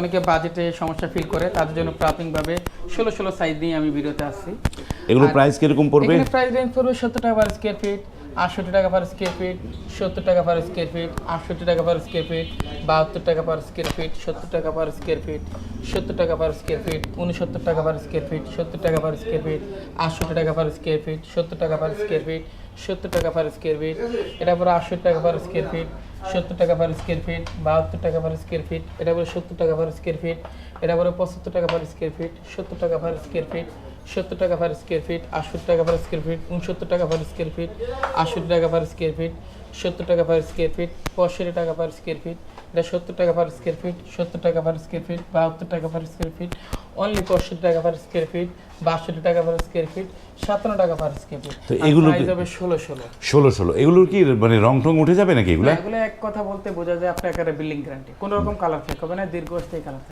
অনেকে বাজেটে সমস্যা ফিল করে তাদের জন্য প্রাথমিকভাবে ষোলো ষোলো সাইজ নিয়ে আমি ভিডিওতে আসছি। এগুলো প্রাইস কীরকম পড়বে? প্রাইস রেঞ্জ পড়বে সত্তর টাকা পার স্কোয়ার ফিট আটষট্টি টাকা পার স্কোয়ার ফিট সত্তর টাকা পার স্কোয়ার ফিট আটষট্টি টাকা পার স্কোয়ার ফিট বাহাত্তর টাকা পার স্কোয়ার ফিট সত্তর টাকা পার স্কোয়ার ফিট সত্তর টাকা পার স্কোয়ার ফিট উনসত্তর টাকা পার স্কোয়ার ফিট সত্তর টাকা পার স্কোয়ার ফিট আটষট্টি টাকা পার স্কোয়ার ফিট সত্তর টাকা পার স্কোয়ার ফিট সত্তর টাকা পার স্কোয়ার ফিট এটা পরে আটষট্টি টাকা পার স্কোয়ার ফিট সত্তর টাকা পার স্কোয়ার ফিট বাহাত্তর টাকা পার স্কোয়ার ফিট এটা পরে সত্তর টাকা পার স্কোয়ার ফিট এটা পরে পঁচাত্তর টাকা পার স্কোয়ার ফিট সত্তর টাকা পার স্কোয়ার ফিট সত্তর টাকা পার স্কোয়ার ফিট আটষট্টি টাকা পার স্কোয়ার ফিট উনসত্তর টাকা পার স্কোয়ার ফিট আটষট্টি টাকা পার স্কোয়ার ফিট সত্তর টাকা পার স্কোয়ার ফিট পঁয়ষট্টি টাকা পার স্কোয়ার ফিট এটা সত্তর টাকা পার স্কোয়ার ফিট সত্তর টাকা পার স্কোয়ার ফিট বাহাত্তর টাকা পার স্কোয়ার ফিট অনলি পঁয়ষট্টি টাকা পার স্কোয়ার ফিট বাষট্টি টাকা পার স্কোয়ার ফিট সাতান্ন টাকা পার স্কোয়ার ফিট তো এগুলো- হবে ষোলো ষোলো ষোলো ষোলো এগুলোর কি মানে রং টং উঠে যাবে নাকি এগুলো এগুলো এক কথা বলতে বোঝা যায় আপনার একটা বিল্ডিং গ্যারান্টি কোনো রকম কালার ফেক হবে না দীর্ঘস্থায়ী কালার